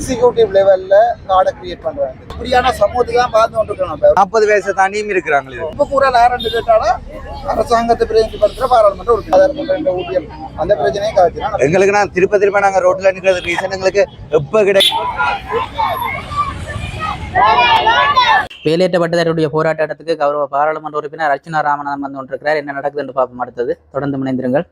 Executive லெவல்ல கார்டை create பண்றாங்க. இப்படியான சமூகத்துக்கு தான் பார்த்து கொண்டிருக்கோம் நம்ம. நாற்பது வயசை தாண்டியும் இருக்கிறாங்க இது ரொம்ப கூட யாருன்னு கேட்டாலும் அரசாங்கத்தை பிரதிநிதிப்படுத்துற பாராளுமன்ற உறுப்பினர். ஊழியர் அந்த பிரச்சனையும் காய்ச்சினா எங்களுக்கு நான் திருப்ப திருப்ப நாங்க ரோட்ல நிக்கிறது ரீசன் எங்களுக்கு எப்ப கிடை வேலையற்ற போராட்டத்துக்கு கௌரவ பாராளுமன்ற உறுப்பினர் அர்ச்சனா ராமநாதன் வந்து கொண்டிருக்கிறார் என்ன நடக்குது என்று பார்ப்போம் அடுத்தது தொடர்ந்து முனைந்திருங்கள்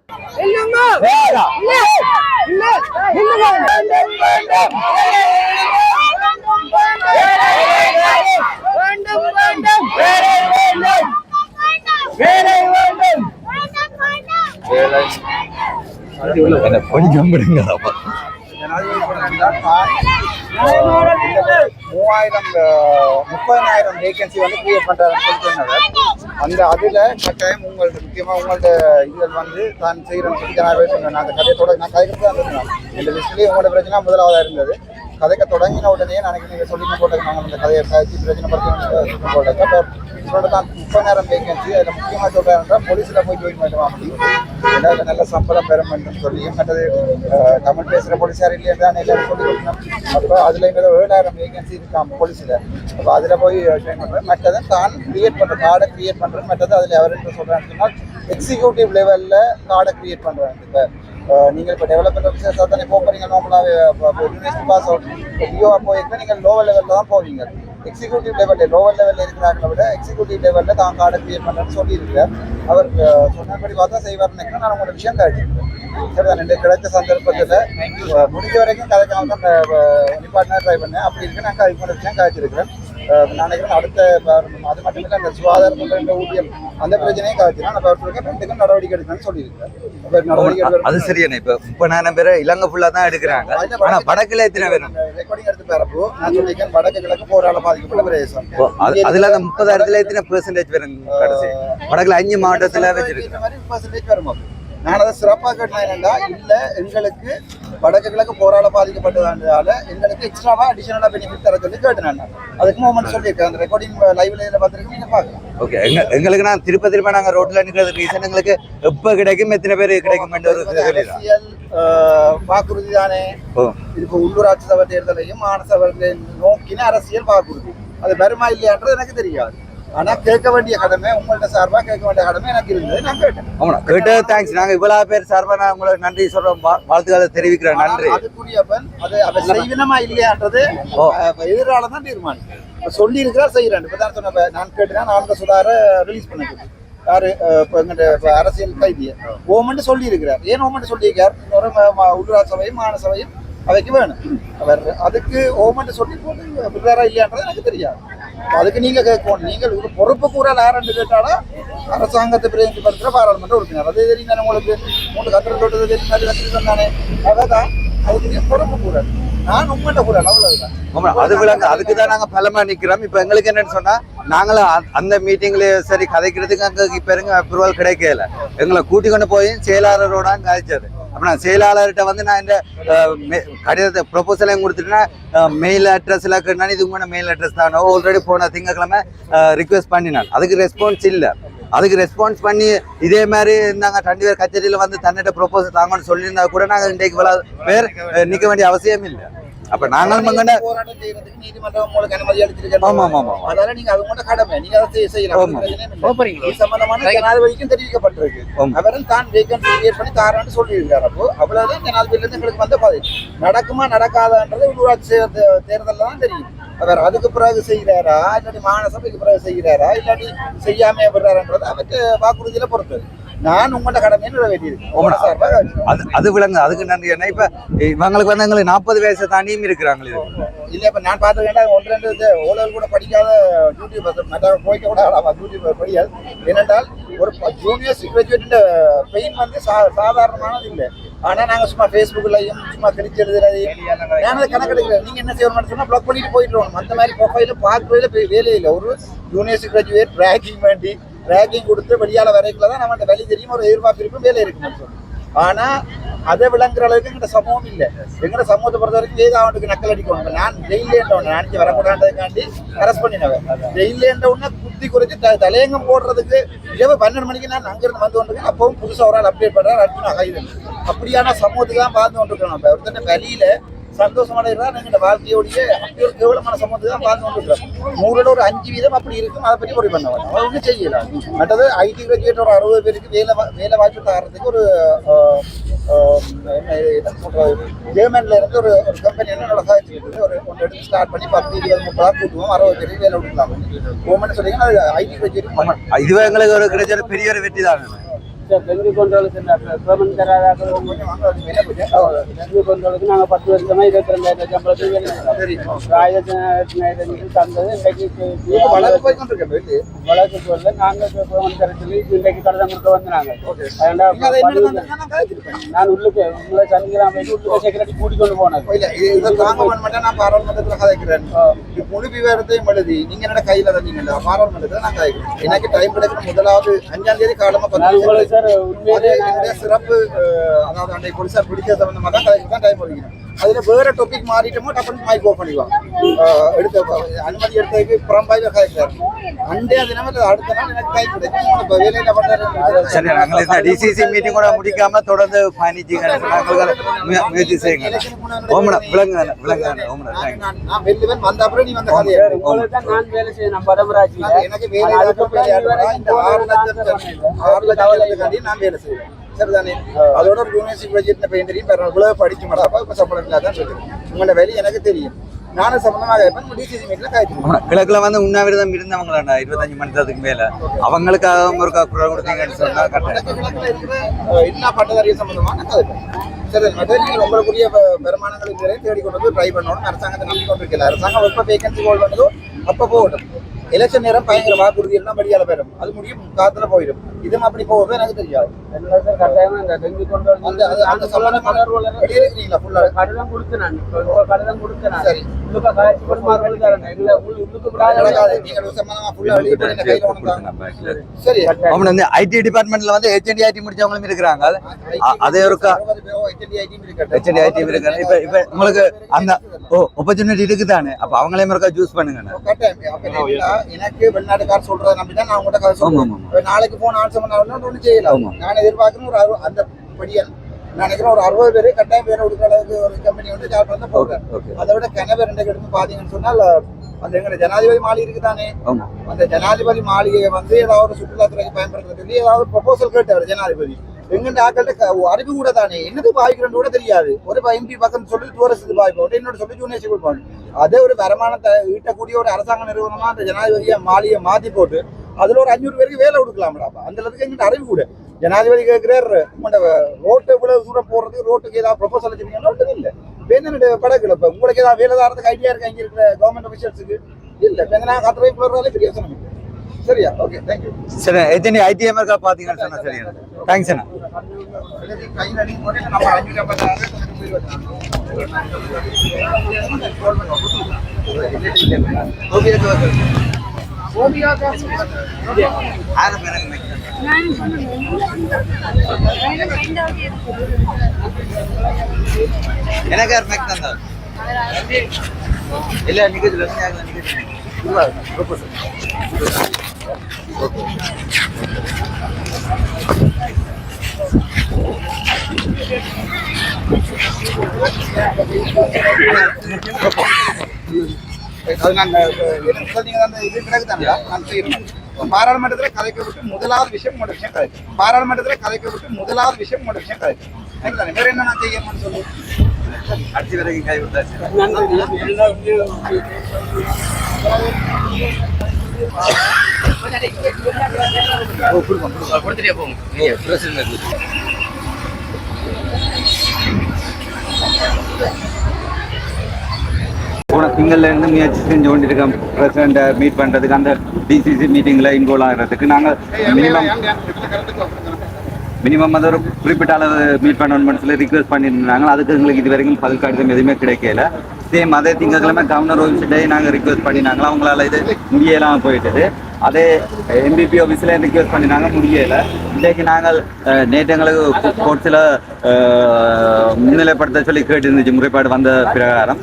கொஞ்சம் விடுங்க அப்பா. மூவாயிரம் அஹ், முப்பதாயிரம் வேகன்சி வந்து கிரியேட் பண்ணுறாருன்னு சொல்லிட்டு அந்த அதில் கட்டாயம் உங்கள்ட்ட முக்கியமாக உங்கள்ட்ட இதில் வந்து தான் செய்கிறேன் சொல்லி நான் சொன்னேன் அந்த கதையத்தோட நான் கதைக்கு தான் இருந்தேன் இந்த லிஸ்ட்லேயே உங்களோட பிரச்சனை முதலாவதாக இருந்தது. கதைக்க தொடங்கின உடனே எனக்கு நீங்கள் சொல்லி போட்டது நாங்கள் அந்த கதையை காய்ச்சி பிரச்சனை பற்றி போட்டது அப்போ இதோட தான் முப்பதாயிரம் வேகன்சி அதில் முக்கியமாக சொல்கிறாருன்னா போலீஸில் போய் ஜாயின் பண்ணுவோம் முடியும் ரெண்டாவது நல்ல சம்பளம் பெற வேண்டும் சொல்லி மற்றது தமிழ் பேசுகிற போலீஸார் இல்லையா தான் எல்லாரும் சொல்லி கொடுக்கணும். அப்போ அதில் இங்கே ஏழாயிரம் வேகன்சி இருக்காம் போலீஸில். அப்போ அதில் போய் ஜாயின் பண்ணுறேன் மற்றது தான் கிரியேட் பண்ணுறேன் கார்டை கிரியேட் பண்ணுறேன் மற்றது அதில் எவர் என்று சொல்கிறான்னு சொன்னால் எக்ஸிக்யூட்டிவ் லெவலில் கார்டை கிரியேட் பண்ணுறாங்க இப்போ நீங்கள் இப்போ டெவலப்மெண்ட் ஆஃபீஸர்ஸாக தானே போகிறீங்க நார்மலாகவே யூனிவர்சிட்டி பாஸ் அவுட் டிஓ போயிருக்கா நீங்கள் லோவர் லெவலில் தான் போவீங்க? எக்ஸிக்யூட்டிவ் லெவலில் லோவர் லெவலில் இருக்கிறாங்கள விட எக்ஸிக்யூட்டிவ் லெவலில் தான் கார்டை கிரியேட் பண்ணுறேன்னு சொல்லியிருக்கேன். அவர் சொன்னபடி பார்த்தா செய்வார்னு நினைக்கிறேன். நான் உங்களுக்கு விஷயம் காய்ச்சிருக்கேன் சரிதான் ரெண்டு கிடைச்ச சந்தர்ப்பத்தில் முடிஞ்ச வரைக்கும் கதைக்காக தான் நிப்பாட்டினா ட்ரை பண்ணேன். அப்படி இருக்கு. நான் அதுக்கு விஷயம் காய்ச்சிருக்கிறேன். நினைக்கிறேன் அடுத்த அது மட்டும் இல்லை அந்த சுகாதாரம் ரெண்டு ஊதியம் அந்த பிரச்சனையும் காய்ச்சினா நான் அவர்களுக்கு ரெண்டுக்கும் நடவடிக்கை எடுக்கணும்னு நடவடிக்கை அது. சரியான இப்ப முப்பதாயிரம் பேரை இலங்கை ஃபுல்லா தான் எடுக்கிறாங்க. ஆனா வடக்குல எத்தனை பேர்? ரெக்கார்டிங் எடுத்து பேரப்போ. நான் சொல்லியிருக்கேன் வடக்கு கிழக்கு போரால பாதிக்கப்பட்ட பிரதேசம். அதுல அந்த முப்பதாயிரத்துல எத்தனை பெர்சன்டேஜ் வரும் கடைசி? வடக்குல அஞ்சு மாவட்டத்துல வச்சிருக்கு. percentage வருமா? நான் அதை சிறப்பாக கேட்டேன் என்னன்னா இல்ல எங்களுக்கு வடக்கு கிழக்கு போரால பாதிக்கப்பட்டதால எங்களுக்கு எக்ஸ்ட்ராவா அடிஷனலா பெனிஃபிட் தர சொல்லி கேட்டேன் அதுக்கு மூமெண்ட் சொல்லியிருக்கேன். அந்த ரெக்கார்டிங் லைவ்ல இதில் பார்த்துருக்கு நீங்க பார்க்கலாம். ஓகே எங்க எங்களுக்கு நான் திருப்ப திருப்ப நாங்க ரோட்ல நிக்கிறது ரீசன் எங்களுக்கு எப்ப கிடைக்கும் எத்தனை பேர் கிடைக்கும் அரசியல் வாக்குறுதி தானே. இப்போ உள்ளூராட்சி சபை தேர்தலையும் மாநில சபை நோக்கின அரசியல் வாக்குறுதி. அது வருமா இல்லையான்றது எனக்கு தெரியாது. ஆனா கேட்க வேண்டிய கடமை உங்கள்ட்ட சார்பா கேட்க வேண்டிய கடமை எனக்கு இருந்தது. நான் கேட்டேன். ஆமா கேட்ட தேங்க்ஸ் நாங்க இவ்வளவு பேர் சார்பா நான் உங்களுக்கு நன்றி சொல்றோம். வாழ்த்துக்களை தெரிவிக்கிறேன். நன்றி. அதுக்குரியவன் அது அவ செய்வினமா இல்லையான்றது. எதிரால தான் தீர்மானம். இப்ப சொல்லி இருக்கிறார் செய்யறான் இப்ப தான் சொன்ன நான் கேட்டுனா ஆனந்த சுதார ரிலீஸ் பண்ண சொல்லி. யாரு இப்ப எங்கிட்ட இப்ப அரசியல் கைதிய ஓமன்ட்டு சொல்லி இருக்கிறார் ஏன் ஓமன்ட்டு சொல்லி ஒரு ம- ம- உள்ளூராட்சி சபையும் மாநில சபையும் அவைக்கு வேணும். அவர் அதுக்கு ஓமன்ட்டு சொல்லி போட்டு விடுறாரா இல்லையான்றது எனக்கு தெரியாது. அதுக்கு நீங்க கேட்கணும். நீங்கள் ஒரு பொறுப்பு கூறல் யாருன்னு கேட்டாலும் அரசாங்கத்தை பிரதிநிதிப்படுத்துற பாராளுமன்ற உறுப்பினர். அது தெரியும் தானே உங்களுக்கு? மூணு கத்திர தொட்டது தெரியும் அது கத்திரி தானே? அதான் அதுக்கு நீங்க பொறுப்பு கூறல் நான் உங்கள்கிட்ட கூறல் அவ்வளவுதான். அது விளங்க அதுக்கு தான் நாங்க பலமா நிக்கிறோம். இப்ப எங்களுக்கு என்னன்னு சொன்னா நாங்களும் அந்த மீட்டிங்ல சரி கதைக்கிறதுக்கு அங்க இப்ப இருங்க அப்ரூவல் கிடைக்கல. எங்களை கூட்டி கொண்டு போய் செயலாளரோட காய்ச்சது அப்ப நான் செயலாளர்கிட்ட வந்து நான் இந்த கடிதத்தை ப்ரொபோசலையும் கொடுத்துட்டேன்னா மெயில் அட்ரஸ் எல்லாம் கேட்டானே இதுக்கு முன்னாடி மெயில் அட்ரஸ் தானோ ஆல்ரெடி போன திங்கக்கிழமை ரிக்வெஸ்ட் பண்ணினான். அதுக்கு ரெஸ்பான்ஸ் இல்லை. அதுக்கு ரெஸ்பான்ஸ் பண்ணி இதே மாதிரி நாங்கள் ரெண்டு பேர் கச்சேரியில் வந்து தன்னிட்ட ப்ரொபோசல் தாங்கன்னு சொல்லியிருந்தா கூட நாங்கள் இன்றைக்கு இவ்வளவு பேர் நிற்க வேண்டிய அவசியம் இல்லை. அப்ப நாங்களும் மங்கண்ட போராட்டம் செய்யறதுக்கு நீதிமன்றம் உங்களுக்கு அனுமதி அளிச்சிருக்கேன் ஆமா, ஆமா, ஆமா. அதனால நீங்க அது மட்டும் கடமை. நீங்க அதை செய்ய- செய்யலாம். இது சம்பந்தமான ஜனாதிபதிக்கும் தெரிவிக்கப்பட்டிருக்கு. அவரும் தான் வேகன்சி கிரியேட் பண்ணி தாரான்னு சொல்லியிருக்காரு. அப்போ அவ்வளவுதான் ஜனாதிபதியில இருந்து எங்களுக்கு வந்த பாதை. நடக்குமா நடக்காதான்றது உள்ளூராட்சி தேர்தல்ல தான் தெரியும். அவர் அதுக்கு பிறகு செய்கிறாரா? இல்லாட்டி மாநசபைக்கு பிறகு செய்கிறாரா? இல்லாட்டி செய்யாம விடுறாருன்றது அவருக்கு வாக்குறுதியில பொறுத்தது. நான் உங்கள்ட்ட கடமையை நிறைவேற்றியிருக்கேன் அது அது விளங்கு அதுக்கு நன்றி. என்ன இப்ப இவங்களுக்கு வந்து எங்களுக்கு நாற்பது வயசு தாண்டியும் இருக்கிறாங்க இது இல்ல இப்ப நான் பார்த்துருக்கேன் ஒன்று ரெண்டு ஓலல் கூட படிக்காத யூடியூபர் மற்ற போய்க்க கூட யூடியூபர் படியாது. ஏனென்றால் ஒரு ஜூனியர் கிராஜுவேட் பெயின் வந்து சா சாதாரணமானது இல்லை. ஆனா நாங்க சும்மா ஃபேஸ்புக்லயும் சும்மா கிழிச்சு எழுதுறதையும் நான் அதை கணக்கெடுக்கிறேன் நீங்க என்ன செய்யணும்னு சொன்னா பிளாக் பண்ணிட்டு போயிட்டு அந்த மாதிரி ப்ரொஃபைல பார்க்கறதுல பெரிய வேலையே இல்லை. ஒரு ஜூனியர் கிராஜுவேட் ரேக்கிங் வேண்டி ரேக்கிங் கொடுத்து வெளியால வரைக்குள்ள தான் நம்ம வழி தெரியும் ஒரு எதிர்பார்ப்பு இருக்கும் வேலை இருக்குன்னு ஆனா அதை விளங்குற அளவுக்கு எங்கிட்ட சமூகம் இல்லை. எங்கட சமூகத்தை பொறுத்த வரைக்கும் வேதாவனுக்கு நக்கல் அடிக்கணும் நான் ஜெயிலேன்றவன் நான் வரக்கூடாதுக்காண்டி அரெஸ்ட் பண்ணினவன். ஜெயிலேன்ற உடனே குத்தி குறித்து த- தலையங்கம் போடுறதுக்கு இரவு பன்னெண்டு மணிக்கு நான் அங்கிருந்து வந்து கொண்டிருக்கேன். அப்பவும் புதுசாக ஒரு ஆள் அப்டேட் பண்ணுறாரு அர்ஜுன் கைது அப்படியான சமூகத்துக்கு தான் பார்த்து கொண்டிருக்கோம் நம்ம. ஒருத்தர் வழியில சந்தோஷம் அடைகிறதா எங்களோட வாழ்க்கையோடைய அப்படி ஒரு கேவலமான சம்பவத்தை தான் பார்த்து கொண்டிருக்கிறோம். நூறுல ஒரு அஞ்சு வீதம் அப்படி இருக்கும். அதை பற்றி ஒரு பண்ண வேண்டாம். ஒன்றும் செய்யல. மற்றது ஐடி கிராஜுவேட் ஒரு அறுபது பேருக்கு வேலை வேலை வாய்ப்பு தரத்துக்கு ஒரு ஆஹ், இருந்து ஒரு ஒரு கம்பெனி என்ன நடக்கா ஒரு ஒன்று எடுத்து ஸ்டார்ட் பண்ணி பத்து இருபது முப்பதாக கூட்டுவோம். அறுபது பேருக்கு வேலை கொடுக்கலாம். கவர்மெண்ட் சொன்னீங்கன்னா அது ஐடி கிராஜுவேட் இதுவே எங்களுக்கு ஒரு கிடைச்ச பெரிய ஒரு வெற்றி தான். டெங்கு கண்ட்ரோலுக்கு பெர்மனன்ட் தராதாக டெங்கு கண்ட்ரோலுக்கு நாங்கள் பத்து வருஷமா இருபத்தி ரெண்டாயிரம் சம்பளத்துக்கு. ஆயிரத்தி தந்தது இன்றைக்கு வழக்கு சொல்ல நாங்கள் பெர்மனன்ட் தர சொல்லி இன்றைக்கு கடன் கொடுக்க வந்து நாங்கள் நீங்க அதை என்ன நடந்ததுன்னா நான் உள்ளுக்கு உங்களை சனிக்கிழமை உள்ளுக்கு செக்ரட்டரி கூட்டிக் கொண்டு போனேன் இல்ல, இது- இதை தாங்க வேணுமெண்டா நான் பாராளுமன்றத்துல கதைக்கிறேன். இது முழு விவரத்தையும் எழுதி, நீங்க என்னோட கையில தந்தீங்கல்ல, பாராளுமன்றத்துல நான் கதைக்கிறேன். எனக்கு டைம் கிடைக்கிற முதலாவது அஞ்சாம் தேதி காலமா உங்களுக்கு சார் உண்மையிலே சிறப்பு அதாவது அன்றைய போலீசார் பிடிச்ச சம்பந்தமா தான் கதைக்கு தான் டைம் ஒதுக்கினேன். அதுல வேற டாபிக் மாறிட்டோமோ டப்புனு மைக் ஓப் பண்ணிடுவாங்க எடுத்த அனுமதி எடுத்ததுக்கு புறம்பாய்ல கதைக்கிறார் அண்டே தினம் அடுத்த நாள் எனக்கு டைம் கிடைக்கும் இப்ப வேலையில பண்றாரு சரி நாங்கள் இந்த டிசிசி மீட்டிங் கூட முடிக்காம தொடர்ந்து பயணிச்சுங்க முயற்சி செய்யுங்க ஓமனா விளங்க விளங்க ஓமனா நான் வெல்லுவேன் வந்த அப்புறம் நீ வந்த கதையை நான் வேலை செய்யணும் நான் எனக்கு வேலை ஆறு லட்சம் ஆறு லட்சத்துக்காண்டி நான் வேலை செய்வேன் சரிதானே அதோட ஒரு யூனிவர்சிட்டி தெரியும் வேற இவ்வளவு படிக்க மாட்டாப்பா இப்ப சம்பளம் இல்லாதான் சொல்லுவேன் உங்களோட வேலை எனக்கு தெரியும். நானும் சம்பந்தமாக இருப்பேன். டிசிசி மீட்ல காய்ச்சி கிழக்குல வந்து உண்ணாவிரதம் இருந்தவங்களாண்டா இருபத்தஞ்சு மணி நேரத்துக்கு மேல. அவங்களுக்காக ஒரு குரல் கொடுத்தீங்கன்னு சொன்னா கரெக்டாக எல்லா பட்டதாரிய சம்பந்தமான சரி மற்ற நீங்கள் உங்களுக்குரிய வ- வருமானங்கள் இதுவரை தேடி கொண்டு வந்து ட்ரை பண்ணணும் அரசாங்கத்தை நம்பி கொண்டிருக்கல அரசாங்கம் எப்போ வேகன்சி ஹோல்ட் பண்ணுதோ அப்போ போகட்டும். எலெக்ஷன் நேரம் பயங்கர வாக்குறுதி எல்லாம் படியால போயிடும். அது முடியும் காத்துல போயிடும். இதுவும் அப்படி போகுது எனக்கு தெரியாது. கடிதம் கொடுத்து நான் இப்போ கடிதம் கொடுத்து நான் சரி. ஐடி டிபார்ட்மெண்ட்ல வந்து ஹெச்என்டி ஐடி முடிச்சவங்களும் இருக்கிறாங்க. அதே இருக்கட்டும். ஹெச்என்டி ஐடி இருக்காங்க இப்ப இப்ப உங்களுக்கு அந்த ஆப்பர்ச்சுனிட்டி இருக்குதானே? அப்ப அவங்களையும் இருக்கா சூஸ் பண்ணுங்க எனக்கு வெளிநாட்டுக்கார சொல்றதை நம்பிதான் நான் உங்கள்ட்ட கதை சொல்றேன். நாளைக்கு போன ஆன்சர் பண்ணாலும் ஒன்றும் செய்யலாம் ஆமா. நான் எதிர்பார்க்கணும் ஒரு அறுபது அந்த படியன். நான் நினைக்கிறேன் ஒரு அறுபது பேர் கட்டாயம் பேர் கொடுக்குற அளவுக்கு ஒரு கம்பெனி வந்து ஜாப் வந்து போடுறேன் அதை விட கனவு ரெண்டு எடுத்து பாத்தீங்கன்னு சொன்னால் அந்த எங்க ஜனாதிபதி மாளிகை இருக்குதானே? அந்த ஜனாதிபதி மாளிகையை வந்து ஏதாவது ஒரு சுற்றுலாத்துறைக்கு பயன்படுத்த சொல்லி ஏதாவது ப்ரொபோசல் கேட்டார் ஜனாதிபதி. எங்கிட்ட ஆக்கள்கிட்ட அறிவு கூட தானே? என்னது பாய்க்கிறன்னு கூட தெரியாது. ஒரு எம்பி பக்கம் சொல்லி தூரசத்து பாய்ப்போம் என்னோட சொல்லி யூனிவர்சிட்டி கொடுப்பாங்க அதே ஒரு வருமானத்தை ஈட்டக்கூடிய ஒரு அரசாங்க நிறுவனமா அந்த ஜனாதிபதியை மாளிகை மாத்தி போட்டு அதுல ஒரு அஞ்சூறு பேருக்கு வேலை கொடுக்கலாம்டாப்பா அந்த அளவுக்கு எங்கிட்ட அறிவு கூட. ஜனாதிபதி கேட்கிறார் உங்களோட ரோட்டு இவ்வளவு தூரம் போடுறதுக்கு ரோட்டுக்கு ஏதாவது ப்ரொபோசல் வச்சிருக்கீங்க ரோட்டு இல்லை. வேணுன்னு படகுல? இப்போ உங்களுக்கு ஏதாவது வேலை தாரத்துக்கு ஐடியா இருக்கா? அங்கே இருக்கிற கவர்மெண்ட் அஃபிஷியல்ஸுக்கு இல்லை. இப்ப நான் போய் போடுறதாலே பெரிய யோசனை இல்லை. சரியா? ஓகே தேங்க்யூ சரி ஹெச்என்டி ஐடிஎம் இருக்கா பாத்தீங்கன்னு சொன்னா சரி தேங்க்ஸ் அண்ணா. எனக்கு மேக் இல்ல நிக்குது? அது நான் எனக்கு அந்த இது பிறகுதான்டா நான் செய்யணும் பாராளுமன்றத்தில் கலைக்கப்பட்டு முதலாவது விஷயம் உங்களோட விஷயம் கலைக்கு பாராளுமன்றத்தில் கலைக்கப்பட்டு முதலாவது விஷயம் உங்களோட விஷயம் கலைக்கு வேற என்ன நான் செய்யணும்னு சொல்லு? அடிச்சு வரைக்கும் கை விட்டாச்சு போன திங்கள்லேருந்து முயற்சி செஞ்சு கொண்டிருக்கோம். பிரசிடண்ட்டை மீட் பண்ணுறதுக்கு அந்த டிசிசி மீட்டிங்கில் இன்வால்வ் ஆகிறதுக்கு. நாங்கள் மினிமம் மினிமம் அது ஒரு குறிப்பிட்ட அளவு மீட் பண்ணணும்னு சொல்லி ரிக்வெஸ்ட் பண்ணியிருந்தாங்க. அதுக்கு எங்களுக்கு இது வரைக்கும் பதில் கடிதம் எதுவுமே கிடைக்கல. சேம் அதே திங்கக்கிழமை கவர்னர் ஆஃபீஸ்டே நாங்கள் ரிக்வெஸ்ட் பண்ணினாங்களா அவங்களால இது முடியலாம் போயிட்டது. அதே எம்பிபி ஆஃபீஸில் ரிக்வெஸ்ட் பண்ணினாங்க. முடியல. இன்றைக்கு நாங்கள் நேற்று எங்களுக்கு கோர்ட்ஸில் முன்னிலைப்படுத்த சொல்லி கேட்டிருந்துச்சு. முறைப்பாடு வந்த பிரகாரம்.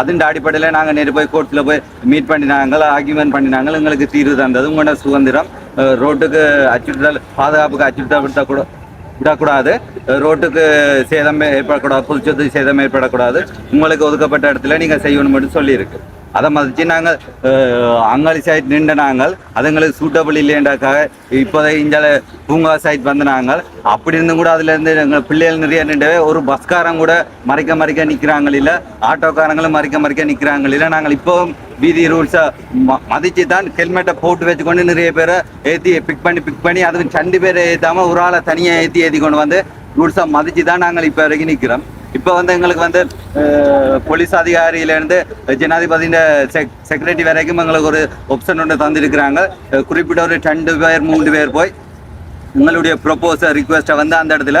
அதுண்ட அடிப்படையில் நாங்கள் நேற்று போய் கோர்ட்ஸில் போய் மீட் பண்ணினாங்க. ஆர்கியூமெண்ட் பண்ணினாங்க. எங்களுக்கு தீர்வு தந்தது. உங்களோட சுதந்திரம். ரோட்டுக்கு அச்சுறுத்தல் பாதுகாப்புக்கு அச்சுறுத்தப்படுத்த கூட விடக்கூடாது ரோட்டுக்கு சேதம் ஏற்படக்கூடாது புதுச்சத்து சேதம் ஏற்படக்கூடாது உங்களுக்கு ஒதுக்கப்பட்ட இடத்துல நீங்கள் செய்யணும் மட்டும் சொல்லியிருக்கு அதை மதிச்சு நாங்கள் அங்காளி சைட் நின்று நாங்கள் அதுங்களுக்கு சூட்டபிள் இல்லைன்றக்காக இப்போதைக்கு இந்த பூங்கா சைட் வந்து நாங்கள். அப்படி இருந்தும் கூட அதுலேருந்து எங்கள் பிள்ளைகள் நிறைய நின்றவே ஒரு பஸ்காரன் கூட மறைக்க மறைக்க நிற்கிறாங்க இல்லை ஆட்டோக்காரங்களும் மறைக்க மறைக்க நிற்கிறாங்க இல்லை. நாங்கள் இப்போவும் வீதி ரூல்ஸை ம மதித்து தான் ஹெல்மெட்டை போட்டு வச்சுக்கொண்டு நிறைய பேரை ஏற்றி பிக் பண்ணி பிக் பண்ணி அதுவும் ரெண்டு பேரை ஏற்றாமல் ஒரு ஆளை தனியாக ஏற்றி ஏற்றி கொண்டு வந்து ரூல்ஸை மதித்து தான் நாங்கள் இப்போ வரைக்கும் நிற்கிறோம். இப்போ வந்து எங்களுக்கு வந்து போலீஸ் அதிகாரியிலேருந்து ஜனாதிபதியின் செக் செக்ரட்டரி வரைக்கும் எங்களுக்கு ஒரு ஆப்ஷன் ஒன்று தந்திருக்கிறாங்க. குறிப்பிட்ட ஒரு ரெண்டு பேர் மூன்று பேர் போய் உங்களுடைய ப்ரொப்போசல் ரிக்வெஸ்ட்டை வந்து அந்த இடத்துல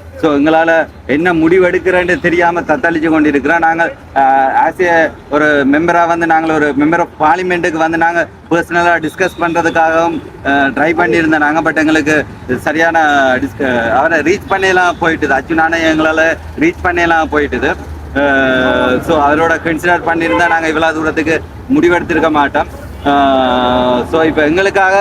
ஸோ எங்களால் என்ன முடிவெடுக்கிறேன்னு தெரியாமல் தத்தளிச்சு கொண்டிருக்கிறோம். நாங்கள் ஆஸ் ஏ ஒரு மெம்பராக வந்து நாங்கள் ஒரு மெம்பர் ஆஃப் பார்லிமெண்ட்டுக்கு வந்து நாங்கள் பர்சனலாக டிஸ்கஸ் பண்ணுறதுக்காகவும் ட்ரை பண்ணியிருந்தோம் நாங்கள் பட் எங்களுக்கு சரியான டிஸ்க அவரை ரீச் பண்ணலாம் போயிட்டுது. அச்சுனானே எங்களால் ரீச் பண்ணலாம் போயிட்டுது. ஸோ அதோட கன்சிடர் பண்ணியிருந்தா நாங்கள் இவ்வளோ தூரத்துக்கு முடிவெடுத்திருக்க மாட்டோம். ஸோ இப்போ எங்களுக்காக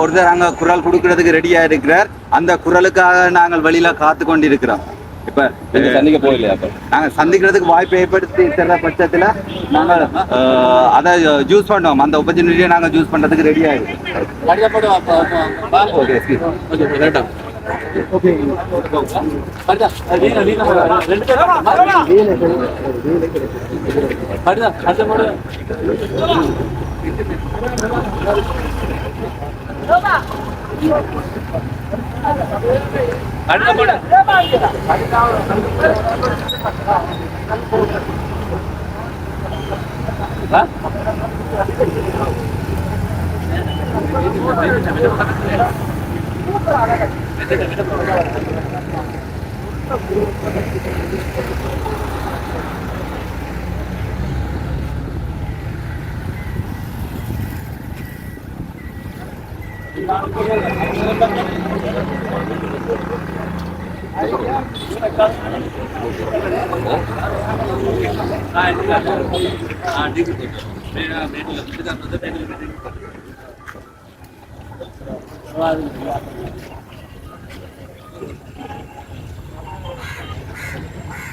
ஒருத்தர் அங்கே குரல் கொடுக்கறதுக்கு ரெடியாக இருக்கிறார். அந்த குரலுக்காக நாங்கள் வெளியில் காத்து கொண்டிருக்கிறோம். இப்போ சந்திக்க போகலையா அப்ப? நாங்கள் சந்திக்கிறதுக்கு வாய்ப்பு ஏற்படுத்தி தர பட்சத்தில் நாங்கள் அதை ஜூஸ் பண்ணுவோம் அந்த ஆப்பர்ச்சுனிட்டியை நாங்கள் ஜூஸ் பண்ணுறதுக்கு ரெடியாக இருக்கோம். ஓகே அடுத்த मेरा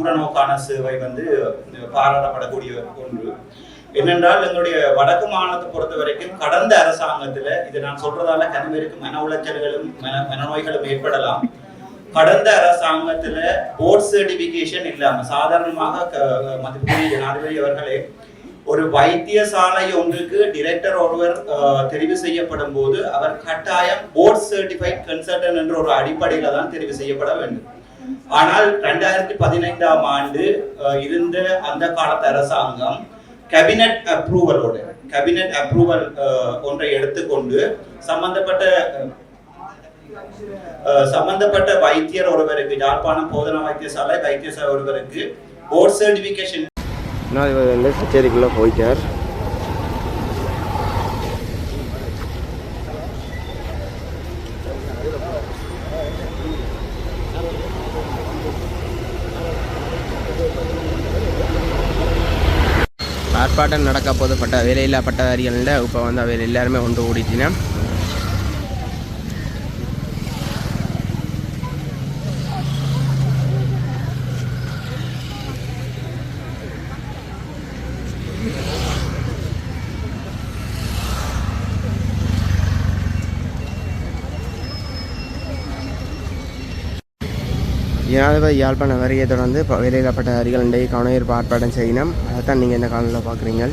தூரநோக்கான சேவை வந்து பாராட்டப்படக்கூடிய ஒன்று. என்னென்றால் எங்களுடைய வடக்கு மாநிலத்தை பொறுத்த வரைக்கும் கடந்த அரசாங்கத்துல இது நான் சொல்றதால கணவருக்கு மன உளைச்சல்களும் மன மனநோய்களும் ஏற்படலாம். கடந்த அரசாங்கத்துல போர்ட் சர்டிபிகேஷன் இல்லாம சாதாரணமாக க- மதிப்புக்குரிய ஜனாதிபதி அவர்களே ஒரு வைத்தியசாலை ஒன்றுக்கு டிரெக்டர் ஒருவர் அஹ், தெரிவு செய்யப்படும் போது அவர் கட்டாயம் போர்ட் சர்டிஃபைட் கன்சல்டன் என்ற ஒரு அடிப்படையில தான் தெரிவு செய்யப்பட வேண்டும். ஆனால் ரெண்டாயிரத்தி பதினைந்தாம் ஆண்டு இருந்த அந்த காலத்து அரசாங்கம் கேபினட் அப்ரூவலோட கேபினட் அப்ரூவல் ஒன்றை எடுத்துக்கொண்டு சம்பந்தப்பட்ட சம்பந்தப்பட்ட வைத்தியர் ஒருவருக்கு யாழ்ப்பாணம் போதனா வைத்தியசாலை வைத்தியசாலை ஒருவருக்கு போர்ட் சர்டிபிகேஷன் நான் கச்சேரிக்குள்ளே போயிட்டார். ஆர்ப்பாட்டம் நடக்க போது பட்ட வேலையில்லா பட்டதாரிகள்ல இப்போ வந்து அவர் எல்லாருமே ஒன்று கூடிட்டினா ஜனாதிபதி யாழ்ப்பாண வருகையை தொடர்ந்து இப்போ வேலையில்லா பட்டதாரிகள் இன்றைய கவனஈர்ப்பு ஆர்ப்பாட்டம் செய்யணும் தான் நீங்கள் இந்த காலில் பார்க்குறீங்க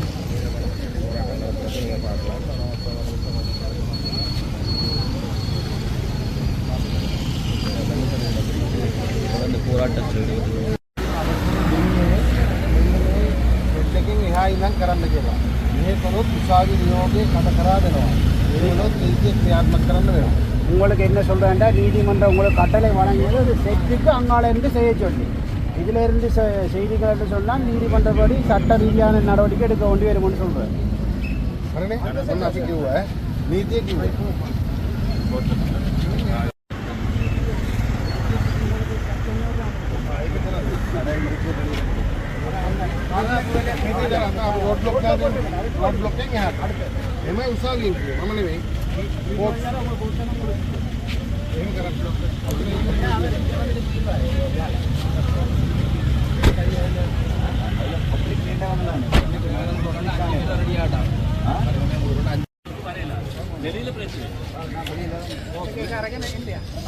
लेकिन यहाँ ईंधन करने के बाद ये करो तुषारी नियोगे कटकरा உங்களுக்கு என்ன சொல்கிறேன்டா நீதிமன்றம் உங்களுக்கு கட்டளை வழங்கியது அது செட்டுக்கு அங்காலேருந்து செய்ய சொல்லி. இதிலிருந்து செய்திகள் என்று சொன்னால் நீதிமன்றப்படி சட்ட ரீதியான நடவடிக்கை எடுக்க வேண்டி வரும்னு சொல்கிறேன் ఏమై ఉసాగి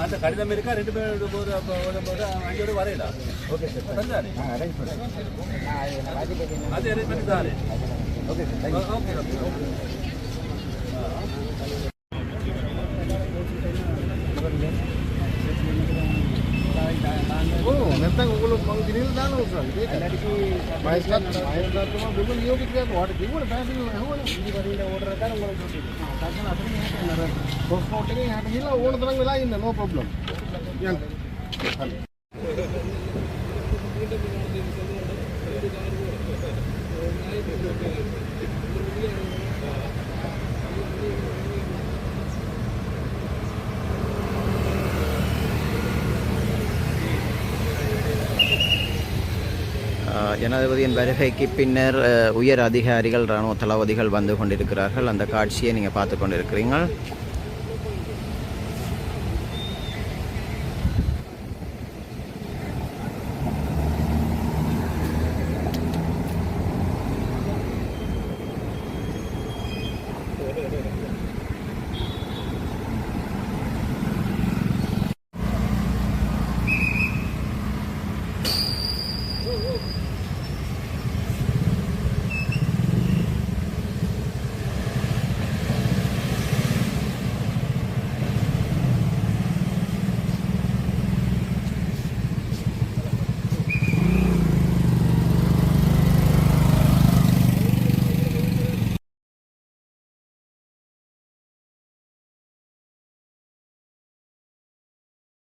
அந்த கடிதம் இருக்கா ரெண்டு பேர் போது அப்போ போது ஓகே சார் அது அரேஞ்ச் பண்ணி தாரு ஓகே ஓகே ఓడడానికి ఇలా ఓడదంగా ఇలా అయింది నో ప్రాబ్లం ஜனாதிபதியின் வருகைக்கு பின்னர் உயர் அதிகாரிகள் இராணுவ தளபதிகள் வந்து கொண்டிருக்கிறார்கள். அந்த காட்சியை நீங்கள் பார்த்து கொண்டிருக்கிறீர்கள்.